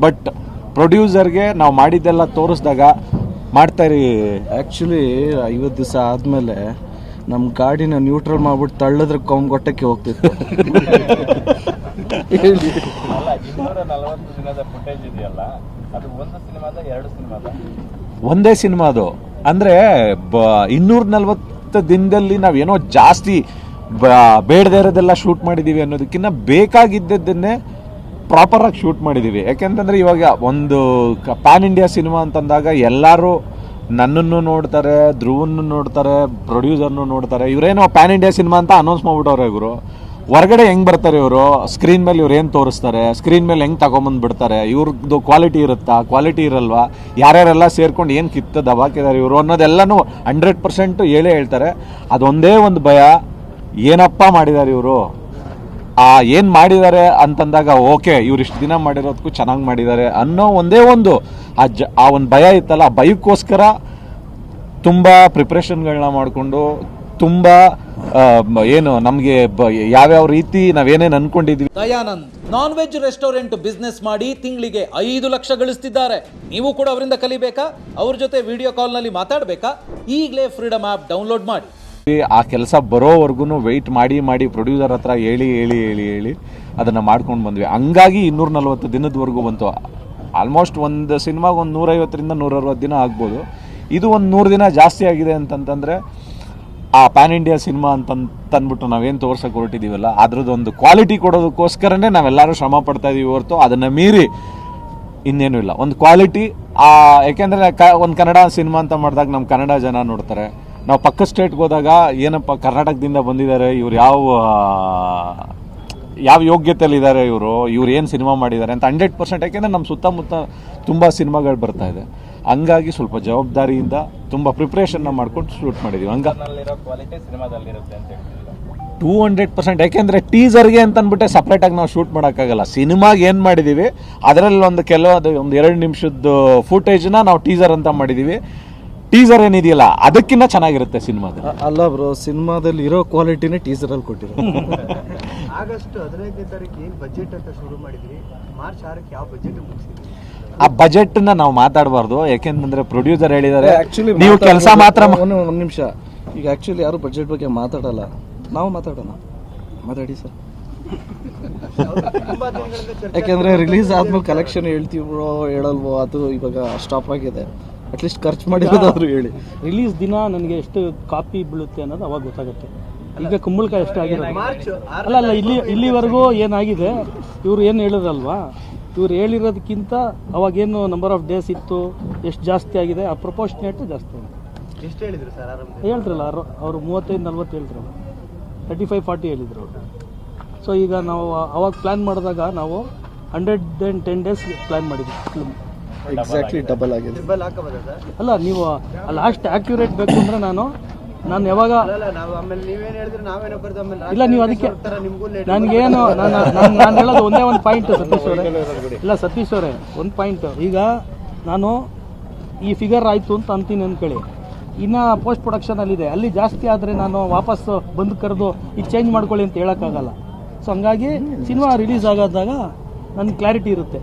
But ಪ್ರೊಡ್ಯೂಸರ್ಗೆ ನಾವು ಮಾಡಿದ್ದೆಲ್ಲ ತೋರಿಸ್ದಾಗ ಮಾಡ್ತಾಯಿರಿ actually ಐವತ್ತು ದಿವಸ ಆದಮೇಲೆ ನಮ್ಮ ಗಾಡಿನ ನ್ಯೂಟ್ರಲ್ ಮಾಡ್ಬಿಟ್ಟು ತಳ್ಳದ್ರೆ ಹೋಗ್ತಿತ್ತು. ಫುಟೇಜ್ ಇದೆಯಲ್ಲ ಅದು ಒಂದು ಸಿನಿಮಾದ ಎರಡು ಸಿನಿಮಾದ? ಒಂದೇ ಸಿನಿಮಾ ಅದು ಅಂದರೆ ಬ ಇನ್ನೂರ ನಲ್ವತ್ತು ದಿನದಲ್ಲಿ ನಾವೇನೋ ಜಾಸ್ತಿ ಬ ಬೇಡದೇ ಇರೋದೆಲ್ಲ ಶೂಟ್ ಮಾಡಿದ್ದೀವಿ ಅನ್ನೋದಕ್ಕಿಂತ ಬೇಕಾಗಿದ್ದನ್ನೇ ಪ್ರಾಪರಾಗಿ ಶೂಟ್ ಮಾಡಿದ್ದೀವಿ ಯಾಕೆಂತಂದರೆ ಇವಾಗ ಒಂದು ಪ್ಯಾನ್ ಇಂಡಿಯಾ ಸಿನಿಮಾ ಅಂತಂದಾಗ ಎಲ್ಲರೂ ನನ್ನನ್ನು ನೋಡ್ತಾರೆ, ಧ್ರುವನ್ನು ನೋಡ್ತಾರೆ ಪ್ರೊಡ್ಯೂಸರ್ನು ನೋಡ್ತಾರೆ. ಇವರೇನೋ ಪ್ಯಾನ್ ಇಂಡಿಯಾ ಸಿನಿಮಾ ಅಂತ ಅನೌನ್ಸ್ ಮಾಡ್ಬಿಟ್ಟವ್ರೆ ಇವರು ಹೊರಗಡೆ ಹೆಂಗ್ ಬರ್ತಾರೆ ಇವರು? ಸ್ಕ್ರೀನ್ ಮೇಲೆ ಇವ್ರು ಏನು ತೋರಿಸ್ತಾರೆ? ಸ್ಕ್ರೀನ್ ಮೇಲೆ ಹೆಂಗ್ ತಗೊಂಬಂದು ಬಿಡ್ತಾರೆ ಇವ್ರದ್ದು ಕ್ವಾಲಿಟಿ ಇರುತ್ತಾ? ಕ್ವಾಲಿಟಿ ಇರಲ್ವಾ? ಯಾರ್ಯಾರೆಲ್ಲ ಸೇರ್ಕೊಂಡು ಏನು ಕಿತ್ತ ದಬಾಕಿದ್ದಾರೆ ಇವರು ಅನ್ನೋದೆಲ್ಲನೂ ಹಂಡ್ರೆಡ್ ಪರ್ಸೆಂಟ್ ಹೇಳೇ ಹೇಳ್ತಾರೆ. ಅದೊಂದೇ ಒಂದು ಭಯ. ಏನಪ್ಪ ಮಾಡಿದ್ದಾರೆ ಇವರು? ಆ ಏನು ಮಾಡಿದ್ದಾರೆ ಅಂತಂದಾಗ, ಓಕೆ, ಇವ್ರು ಇಷ್ಟು ದಿನ ಮಾಡಿರೋದಕ್ಕೂ ಚೆನ್ನಾಗಿ ಮಾಡಿದ್ದಾರೆ ಅನ್ನೋ ಒಂದೇ ಒಂದು ಆ ಜ, ಆ ಒಂದು ಭಯ ಇತ್ತಲ್ಲ, ಆ ಭಯಕ್ಕೋಸ್ಕರ ತುಂಬ ಪ್ರಿಪ್ರೇಷನ್ಗಳನ್ನ ಮಾಡಿಕೊಂಡು, ತುಂಬ ಏನು, ನಮಗೆ ಯಾವ್ಯಾವ ರೀತಿ ನಾವೇನೇನು ಅನ್ಕೊಂಡಿದ್ವಿ. Dayanand non veg restaurant business ಮಾಡಿ ತಿಂಗಳಿಗೆ ಐದು ಲಕ್ಷ ಗಳಿಸ್ತಿದ್ದಾರೆ. ನೀವು ಕೂಡ ಅವರಿಂದ ಕಲಿಬೇಕಾ? ಅವ್ರ ಜೊತೆ ವಿಡಿಯೋ ಕಾಲ್ನಲ್ಲಿ ಮಾತಾಡಬೇಕಾ? ಈಗಲೇ ಫ್ರೀಡಮ್ ಆ್ಯಪ್ ಡೌನ್ಲೋಡ್ ಮಾಡಿ. ಆ ಕೆಲಸ ಬರೋವರೆಗೂ ವೆಯ್ಟ್ ಮಾಡಿ ಮಾಡಿ ಪ್ರೊಡ್ಯೂಸರ್ ಹತ್ರ ಹೇಳಿ ಹೇಳಿ ಹೇಳಿ ಹೇಳಿ ಅದನ್ನು ಮಾಡ್ಕೊಂಡು ಬಂದ್ವಿ. ಹಂಗಾಗಿ ಇನ್ನೂರ ನಲ್ವತ್ತು ದಿನದವರೆಗೂ ಬಂತು. ಆಲ್ಮೋಸ್ಟ್ ಒಂದು ಸಿನಿಮಾಗೆ ಒಂದು ನೂರೈವತ್ತರಿಂದ ನೂರರವತ್ತು ದಿನ ಆಗ್ಬೋದು. ಇದು ಒಂದು ನೂರು ದಿನ ಜಾಸ್ತಿ ಆಗಿದೆ ಅಂತಂತಂದರೆ ಆ ಪ್ಯಾನ್ ಇಂಡಿಯಾ ಸಿನಿಮಾ ಅಂತ ತಂದ್ಬಿಟ್ಟು ನಾವೇನು ತೋರ್ಸಕ್ಕೆ ಹೊರಟಿದ್ದೀವಲ್ಲ ಅದ್ರದ್ದು ಒಂದು ಕ್ವಾಲಿಟಿ ಕೊಡೋದಕ್ಕೋಸ್ಕರನೇ ನಾವೆಲ್ಲರೂ ಶ್ರಮ ಪಡ್ತಾ ಇದೀವಿ ಹೊರತು ಅದನ್ನು ಮೀರಿ ಇನ್ನೇನು ಇಲ್ಲ. ಒಂದು ಕ್ವಾಲಿಟಿ ಯಾಕೆಂದರೆ ಕ, ಒಂದು ಕನ್ನಡ ಸಿನಿಮಾ ಅಂತ ಮಾಡಿದಾಗ ನಮ್ಮ ಕನ್ನಡ ಜನ ನೋಡ್ತಾರೆ. ನಾವು ಪಕ್ಕ ಸ್ಟೇಟ್ಗೆ ಹೋದಾಗ ಏನಪ್ಪ ಕರ್ನಾಟಕದಿಂದ ಬಂದಿದ್ದಾರೆ ಇವ್ರು ಯಾವ ಯಾವ ಯೋಗ್ಯತೆಯಲ್ಲಿದ್ದಾರೆ ಇವರು ಇವ್ರು ಏನು ಸಿನಿಮಾ ಮಾಡಿದ್ದಾರೆ ಅಂತ ಹಂಡ್ರೆಡ್ ಪರ್ಸೆಂಟ್ ಯಾಕೆಂದರೆ ನಮ್ಮ ಸುತ್ತಮುತ್ತ ತುಂಬ ಸಿನಿಮಾಗಳು ಬರ್ತಾ ಇದೆ. ಹಂಗಾಗಿ ಸ್ವಲ್ಪ ಜವಾಬ್ದಾರಿಯಿಂದ ತುಂಬ ಪ್ರಿಪ್ರೇಷನ್ನ ಮಾಡ್ಕೊಂಡು ಶೂಟ್ ಮಾಡಿದ್ದೀವಿ ಹಂಗ ಟೂ ಹಂಡ್ರೆಡ್ ಪರ್ಸೆಂಟ್ ಯಾಕೆಂದರೆ ಟೀಸರ್ಗೆ ಅಂತ ಅಂದ್ಬಿಟ್ಟೆ ಸಪ್ರೇಟಾಗಿ ನಾವು ಶೂಟ್ ಮಾಡೋಕ್ಕಾಗಲ್ಲ. ಸಿನಿಮಾಗೆ ಏನು ಮಾಡಿದ್ದೀವಿ ಅದರಲ್ಲಿ ಒಂದು ಕೆಲವು ಒಂದು ಎರಡು ನಿಮಿಷದ್ದು ಫುಟೇಜ್ನ ನಾವು ಟೀಸರ್ ಅಂತ ಮಾಡಿದ್ದೀವಿ ಟೀಸರ್ ಏನಿದೆಯಲ್ಲ ಅದಕ್ಕಿಂತ ಚೆನ್ನಾಗಿರುತ್ತೆ ಸಿನಿಮಾದಲ್ಲಿ. ಅಲ್ಲ ಬ್ರೋ ಸಿನಿಮಾದಲ್ಲಿ ಇರೋ ಕ್ವಾಲಿಟಿನೇ ಟೀಸರಲ್ಲಿ ಕೊಟ್ಟಿರೋ. ಆಗಸ್ಟ್ ಹದಿನೈದನೇ ತಾರೀಕು ಏನು ಬಜೆಟ್ ಅಂತ ಶುರು ಮಾಡಿದ್ರಿ? ಮಾರ್ಚ್ ಆರಕ್ಕೆ ಯಾವ ಬಜೆಟ್ ಮುಗಿಸಿದ್ರಿ? ಆ ನ ನಾವು ಮಾತಾಡಬಾರ್ದು ಯಾಕೆಂದ್ರೆ ಪ್ರೊಡ್ಯೂಸರ್ ಹೇಳಿದ್ದಾರೆ. ಆ್ಯಕ್ಚುಲಿ ನೀವು ಕೆಲಸ ಮಾತ್ರ ಮಾ- ಒಂದು ಒಂದು ನಿಮಿಷ. ಈಗ ಆ್ಯಕ್ಚುಲಿ ಯಾರು ಬಜೆಟ್ ಬಗ್ಗೆ ಮಾತಾಡಲ್ಲ? ನಾವು ಮಾತಾಡೋಣ. ಮಾತಾಡಿ ಸರ್. ತುಂಬಾ ದಿನಗಳಿಂದ ಚರ್ಚೆ ಯಾಕೆಂದ್ರೆ ರಿಲೀಸ್ ಆದ್ಮೇಲೆ ಕಲೆಕ್ಷನ್ ಹೇಳ್ತೀವೋ ಹೇಳಲ್ವೋ ಅದು ಇವಾಗ ಸ್ಟಾಪ್ ಆಗಿದೆ. ಅಟ್ಲೀಸ್ಟ್ ಖರ್ಚು ಮಾಡಿರೋದಾದ್ರು ಹೇಳಿ. ರಿಲೀಸ್ ದಿನ ನನಗೆ ಎಷ್ಟು ಕಾಪಿ ಬೀಳುತ್ತೆ ಅನ್ನೋದು ಅವಾಗ ಗೊತ್ತಾಗುತ್ತೆ. ಈಗ ಕುಂಬಳಕಾಯಿ ಎಷ್ಟು ಆಗಿರೋದು. ಅಲ್ಲ ಅಲ್ಲ ಇಲ್ಲಿ ಇಲ್ಲಿವರೆಗೂ ಏನಾಗಿದೆ? ಇವ್ರು ಏನು ಹೇಳಿದ್ರಲ್ವಾ? ಇವ್ರು ಹೇಳಿರೋದಕ್ಕಿಂತ ಅವಾಗೇನು ನಂಬರ್ ಆಫ್ ಡೇಸ್ ಇತ್ತು ಎಷ್ಟು ಜಾಸ್ತಿ ಆಗಿದೆ? ಆ ಪ್ರಪೋರ್ಷನೇಟ್ ಜಾಸ್ತಿ ಆಗಿದೆ. ಎಷ್ಟು ಹೇಳಿದ್ರು ಸರ್ ಹೇಳಿದ್ರಲ್ಲ ಅವರು ಅವರು ಮೂವತ್ತೈದು ನಲ್ವತ್ತು ಹೇಳ್ತಿರಲ್ಲ ತರ್ಟಿ ಫೈವ್ ಫಾರ್ಟಿ ಹೇಳಿದ್ರು ಅವರು. ಸೊ ಈಗ ನಾವು ಅವಾಗ ಪ್ಲ್ಯಾನ್ ಮಾಡಿದಾಗ ನಾವು hundred and ten days plan ಮಾಡಿದ್ವಿ ಫಿಲ್ಮ್ ಎಕ್ಸಾಕ್ಟ್ಲಿ ಡಬಲ್ ಆಗಿದೆ. ಡಬಲ್ ಹಾಕಬೋದಾ ಸರ್? ಅಲ್ಲ ನೀವು ಲಾಸ್ಟ್ ಆಕ್ಯುರೇಟ್ ಬೇಕು ಅಂದ್ರೆ ನಾನು ನಾನು ಯಾವಾಗ ಅಲ್ಲ ನಾವು ಆಮೇಲೆ ನೀವೇನ್ ಹೇಳಿದ್ರೆ ನಾವೇನೋ ಬರ್ದು ಆಮೇಲೆ ಇಲ್ಲ ನೀವು ಅದಕ್ಕೆ ನಿಮಗೂ ಲೇಟ್ ನನಗೇನು ನಾನು ನಾನು ನಾನು ಹೇಳೋದು ಒಂದೇ ಒಂದು ಪಾಯಿಂಟ್ ಸತೀಶ್ ಅವರೇ. ಇಲ್ಲ ಸತೀಶ್ ಅವರೇ ಒಂದು ಪಾಯಿಂಟ್ ಈಗ ನಾನು ಈ ಫಿಗರ್ ಆಯಿತು ಅಂತ ಅಂತೀನಿ ಅಂದ್ಕೊಳ್ಳಿ. ಇನ್ನು ಪೋಸ್ಟ್ ಪ್ರೊಡಕ್ಷನಲ್ಲಿದೆ ಅಲ್ಲಿ ಜಾಸ್ತಿ ಆದರೆ ನಾನು ವಾಪಸ್ ಬಂದು ಕರೆದು ಈಗ ಚೇಂಜ್ ಮಾಡ್ಕೊಳ್ಳಿ ಅಂತ ಹೇಳೋಕ್ಕಾಗಲ್ಲ. ಸೊ ಹಂಗಾಗಿ ಸಿನಿಮಾ ರಿಲೀಸ್ ಆಗೋದಾಗ ನನಗೆ ಕ್ಲಾರಿಟಿ ಇರುತ್ತೆ.